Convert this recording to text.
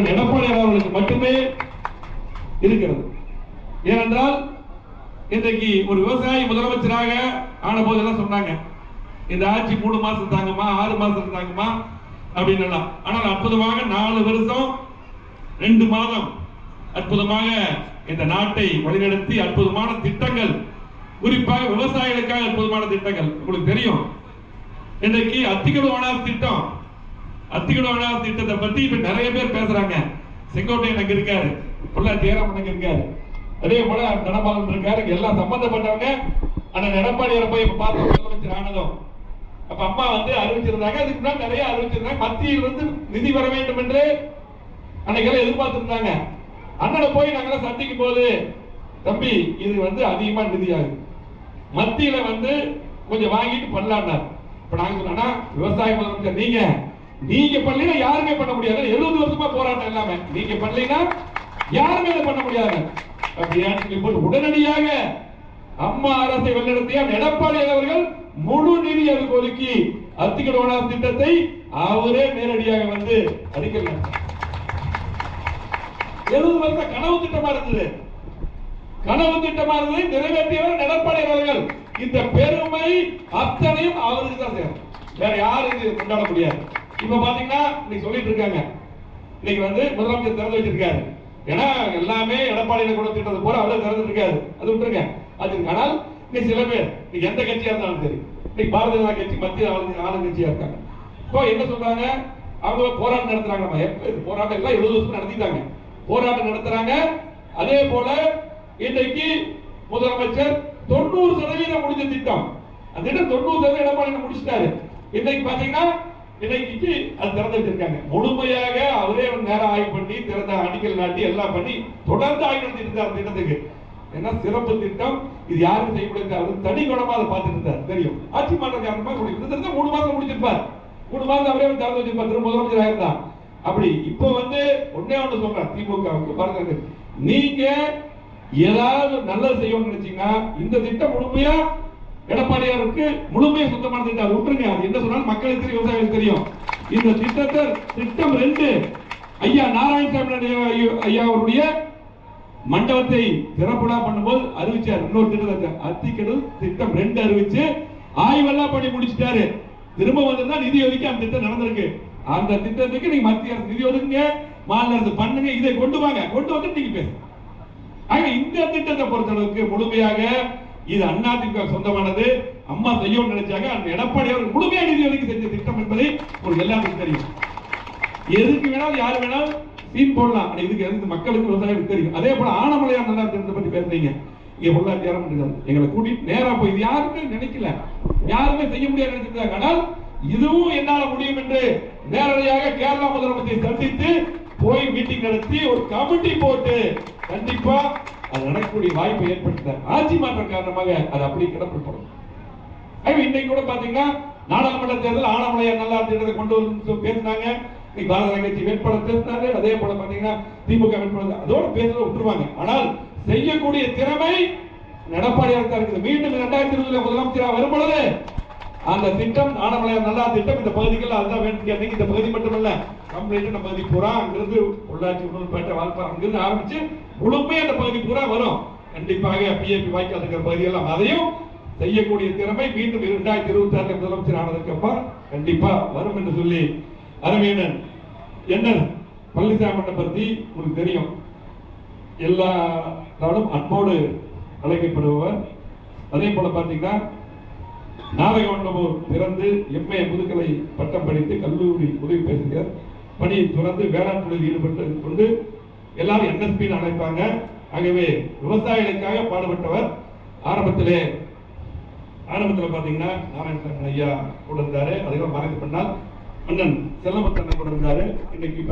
எடப்பாடி அவர்களுக்கு மட்டுமே இருக்கிறது. ஏனென்றால் இன்றைக்கு ஒரு விவசாயி முதலமைச்சராக ஆன போதெல்லாம் சொன்னாங்க இந்த ஆட்சி மூணு மாசம் தாங்கம்மா ஆறு மாசம் இருந்தாங்கம்மா அப்படின்னு ஆனால் அற்புதமாக நாலு வருஷம் ரெண்டு மாதம் அற்புதமாக இந்த நாட்டை வழிநடத்தி அற்புதமான திட்டங்கள் குறிப்பாக விவசாயிகளுக்காக அற்புதமான திட்டங்கள். உங்களுக்கு தெரியும். இன்றைக்கு அத்திக்கடு திட்டம் அத்திக்கடு திட்டத்தை பத்தி இப்ப நிறைய பேர் பேசுறாங்க. செங்கோட்டையன் அங்க இருக்காரு. புள்ள ஜெயராமன் அங்க இருக்காரு. அதே போல தனபாலன் இருக்காரு. எல்லாம் சம்பந்தப்பட்டவங்க. ஆனா எடப்பாடியாரை போய் இப்ப பார்த்து முதலமைச்சர் ஆனதும். அப்ப அம்மா வந்து அறிவிச்சிருந்தாங்க. அதுக்கு முன்னாடி நிறைய அறிவிச்சிருந்தாங்க. மத்தியில் இருந்து நிதி வர வேண்டும் என்று அன்னைக்கெல்லாம் எதிர்பார்த்திருந்தாங்க. அண்ணனை போய் நாங்களாம் சந்திக்கும் போது தம்பி இது வந்து அதிகமா நிதி ஆகுது. மத்தியில வந்து கொஞ்சம் வாங்கிட்டு பண்ணலான்னார் இப்ப நாங்க சொன்னா விவசாய முதலமைச்சர் நீங்க நீங்க பண்ணலைன்னா யாருமே பண்ண முடியாது எழுபது வருஷமா போராட்டம் இல்லாம. நீங்க பண்ணலைன்னா யாருமே இதை பண்ண முடியாது. அப்படியான்னு சொல்லி உடனடியாக அம்மா அரசை வழிநடத்திய எடப்பாடி அவர்கள் முழு நிதி அதுக்கு ஒதுக்கி அத்திக்கடோனா திட்டத்தை அவரே நேரடியாக வந்து அடிக்கல. எழுபது வருஷம் கனவு திட்டமா இருந்தது. கனவு திட்டமா இருந்தது நிறைவேற்றியவர் எடப்பாடி அவர்கள். இந்த பெருமை அத்தனையும் அவருக்கு தான் சேரும். வேற யாரும் இது கொண்டாட முடியாது. இப்ப பாத்தீங்கன்னா இன்னைக்கு சொல்லிட்டு இருக்காங்க. இன்னைக்கு வந்து முதலமைச்சர் திறந்து வச்சிருக்காரு. ஏன்னா எல்லாமே எடப்பாடியில கொடுத்துட்டது போல அவரே திறந்து இருக்காரு. அது விட்டுருங்க. அது ஆனால் இன்னைக்கு சில பேர் இன்னைக்கு எந்த கட்சியா இருந்தாலும் சரி இன்னைக்கு பாரதிய ஜனதா கட்சி மத்திய ஆளுங்கட்சியா இருக்காங்க. இப்போ என்ன சொல்றாங்க? அவங்க போராட்டம் நடத்துறாங்க நம்ம போராட்டம் எல்லாம் எழுபது வருஷம் நடத்திட்டாங்க. போராட்டம் நடத்துறாங்க. அதே போல இன்றைக்கு முதலமைச்சர் தொண்ணூறு சதவீதம் முடிஞ்ச திட்டம். அந்த திட்டம் தொண்ணூறு சதவீதம் எடப்பாடி முடிச்சிட்டாரு. இன்னைக்கு பாத்தீங்கன்னா இன்னைக்கு அது திறந்து வச்சிருக்காங்க. முழுமையாக அவரே நேரம் ஆய்வு பண்ணி திறந்த அடிக்கல் நாட்டி எல்லாம் பண்ணி தொடர்ந்து ஆய்வு நடத்திட்டு இருந்தார் திட்டத்துக்கு. ஏன்னா சிறப்பு திட்டம். இது யாரும் செய்யக்கூடாது அவர் தனி குணமா அதை பார்த்துட்டு இருந்தார் தெரியும். ஆட்சி மாற்றம் காரணமா கூட மூணு மாசம் முடிச்சிருப்பார். மூணு மாசம் அவரே திறந்து வச்சிருப்பார். திரு முதலமைச்சர் ஆயிருந்தா அப்படி இப்போ வந்து ஒன்னே ஒன்று சொல்றேன். திமுகவுக்கு பாருங்க நீங்க ஏதாவது நல்லது செய்யணும்னு நினைச்சீங்கன்னா இந்த திட்டம் முழுமையா எடப்பாடியாருக்கு முழுமையை சுத்தமான திட்டம் விட்டுருங்க அது என்ன சொன்னாலும் மக்களுக்கு தெரியும் விவசாயிகளுக்கு தெரியும். இந்த திட்டத்தை திட்டம் ரெண்டு ஐயா நாராயணசாமி ஐயா- ஐயா அவருடைய மண்டபத்தை திறப்புடா பண்ணும்போது அறிவிச்சார். இன்னொரு திட்டத்தை அத்திக்கடு திட்டம் ரெண்டு அறிவிச்சு ஆய்வெல்லாம் பண்ணி முடிச்சிட்டாரு. திரும்ப வந்திருந்தா நிதி ஒதுக்கி அந்த திட்டம் நடந்திருக்கு. அந்த திட்டத்துக்கு நீங்க மத்திய அரசு நிதி ஒதுக்குங்க மாநில அரசு பண்ணுங்க இதை கொண்டு வாங்க. கொண்டு வந்து நீங்க பேசுங்க. ஆக இந்த திட்டத்தை பொறுத்தளவுக்கு முழுமையாக இது அதிமுக சொந்தமானது. அம்மா செய்யணும்னு நினைச்சாங்க. அந்த எடப்பாடி அவர் முழுமையா நிதி ஒதுக்கி செஞ்ச திட்டம் என்பதை உங்களுக்கு எல்லாருக்கும் தெரியும். எதுக்கு வேணாலும் யாரு வேணாலும் சீன் போடலாம். ஆனா இதுக்கு எதுக்கு மக்களுக்கு விவசாயம் தெரியும். அதே போல ஆனமலையார் நல்லா திட்டத்தை பத்தி பேசுறீங்க. இங்க பொள்ளாச்சி யாரும் இருக்காது எங்களை கூட்டிட்டு நேரா போய் இது யாருமே நினைக்கல. யாருமே செய்ய முடியாது நினைச்சிருக்காங்க. ஆனால் இதுவும் என்னால முடியும் என்று நேரடியாக கேரளா முதலமைச்சரை சந்தித்து போய் மீட்டிங் நடத்தி ஒரு கமிட்டி போட்டு கண்டிப்பா அது நடக்கக்கூடிய வாய்ப்பை ஏற்படுத்த ஆட்சி மாற்றம் காரணமாக அது அப்படி கிடப்படும் இன்னைக்கு கூட பாத்தீங்கன்னா நாடாளுமன்ற தேர்தல் ஆனமலையார் நல்லா திட்டத்தை கொண்டு வந்து பேசினாங்க. இன்னைக்கு பாரத கட்சி வேட்பாளர் பேசினாரு. அதே போல பாத்தீங்கன்னா திமுக வேட்பாளர் அதோட பேசுறத விட்டுருவாங்க. ஆனால் செய்யக்கூடிய திறமை எடப்பாடியார் தான் இருக்குது. மீண்டும் இரண்டாயிரத்தி இருபதுல முதலமைச்சராக வரும் பொழுது அந்த திட்டம் ஆனமலையார் நல்லா திட்டம் இந்த பகுதிகள் அதுதான் வேண்டிய இந்த பகுதி மட்டுமல்ல கம்ப்ளீட் இந்த பகுதி பூரா அங்கிருந்து உள்ளாட்சி உணர்வுப்பேட்டை வால்பாறை அங்கிருந்து ஆரம்பிச்சு முழுமையாக அந்த பகுதி பூரா வரும். கண்டிப்பாக பிஏபி வாய்க்கால் இருக்கிற பகுதியெல்லாம் அதையும் செய்யக்கூடிய திறமை மீண்டும் இரண்டாயிரத்தி இருபத்தி ஆறுல முதலமைச்சர் ஆனதுக்கு அப்புறம் கண்டிப்பா வரும் என்று சொல்லி அரவேணன் என்ன பழனிசாமி பற்றி உங்களுக்கு தெரியும். எல்லா நாளும் அன்போடு அழைக்கப்படுபவர். அதே போல பாத்தீங்கன்னா நாகமண்டபம் திறந்து எம்ஏ முதுகலை பட்டம் படித்து கல்லூரி உதவி பேசுகிறார் பணியை துறந்து வேளாண் தொழில் ஈடுபட்டு கொண்டு எல்லாரும் என்எஸ்பின்னு அழைப்பாங்க. ஆகவே விவசாயிகளுக்காக பாடுபட்டவர் ஆரம்பத்திலே ஆரம்பத்தில் பாத்தீங்கன்னா நாராயணசாமி ஐயா கூட இருந்தாரு. அதுக்கப்புறம் மறைந்து பண்ணால் அண்ணன் செல்லமத்தண்ணன் கூட இருந்தாரு. இன்னைக்கு